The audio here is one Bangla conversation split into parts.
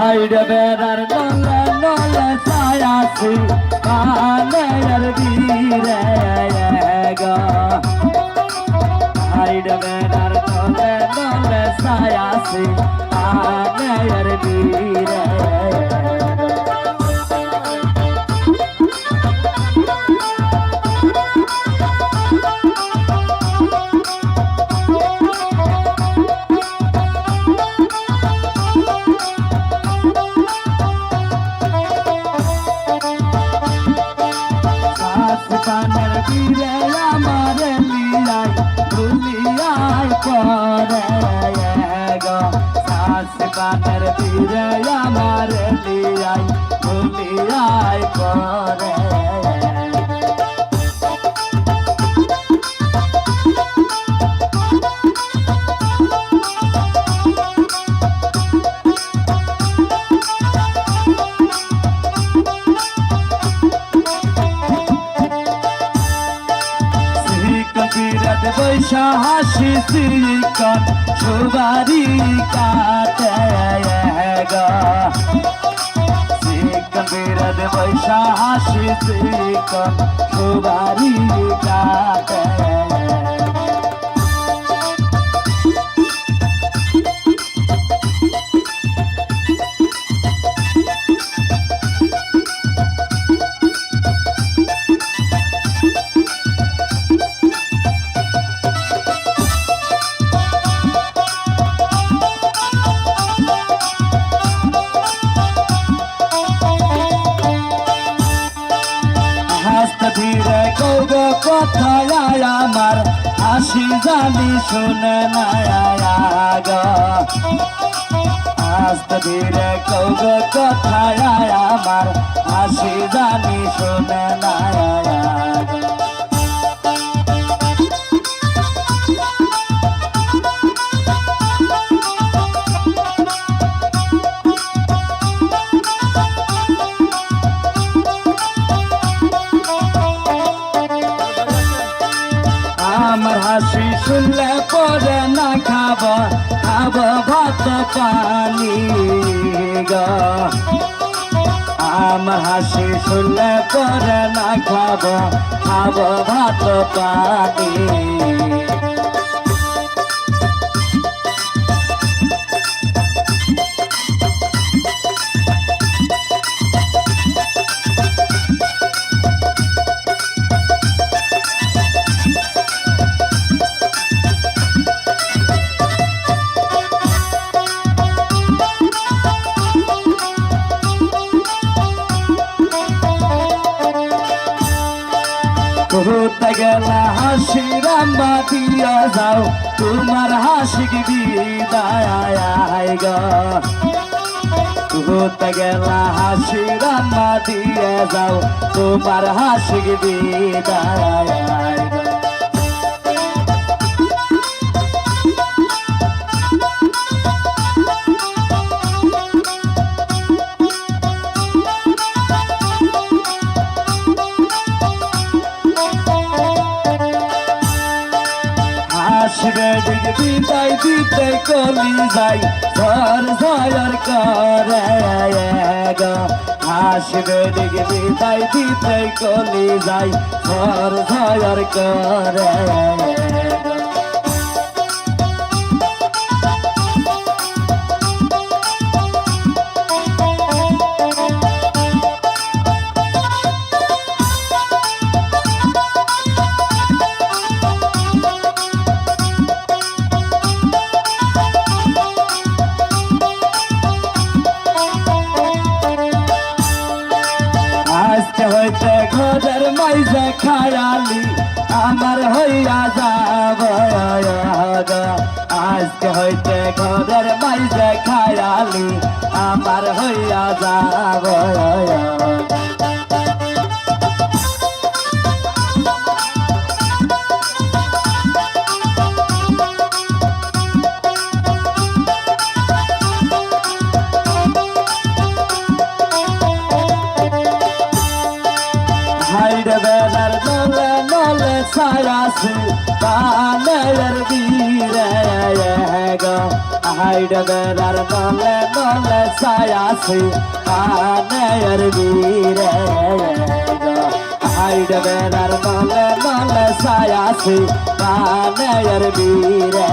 হাইডে বেদার নলে নলে ছায়াছি কানের বীরে গা হাইডে বেদার নলে নলে ছায়াছি কানের বীরে পানের বীরে আমার লিয়াই ভুলিয়াই কবিরত বৈশা হাসি সিকন সুবারি কাটে হাসি সিকন সুবারি কাটে হাসি জানি শুনে না গা হাসতে ধীরে কৌগ কথায় আমার আসি জানি শুনে না শুনলে পরে না খাব খাব ভাত পানি আমার হাসি শুনলে পরে না খাব খাব ভাত পানি ঘুরতে গেলে হাসি রাম্বা দিয়া যাও। তোমার হাসি বিদায় গো। গেলে হাসি রাম্বা দিয়া যাও। তোমার হাসি বিদায় দিতে কলি যাই ঝর ঝর করে আসবে হাসবে তাই দিতে কলি যাই ঝর ঝর করে খায়ালি আমার হইয়া যাব আজকে হইতে ঘরের বাইরে খায়ালি আমার হইয়া যাব নলে সায়াসে বানের বীরে গো হাইড বেড়ার নলে নলে সায়াসে বানের বীরে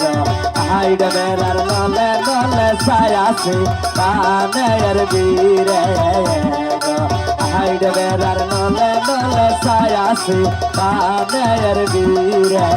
গো হাইড বেড়ার নলে নলে সায়াসে বানের বীরে গো হাইড বেড়ার নলে নলে সায়াসে বানের বীরে।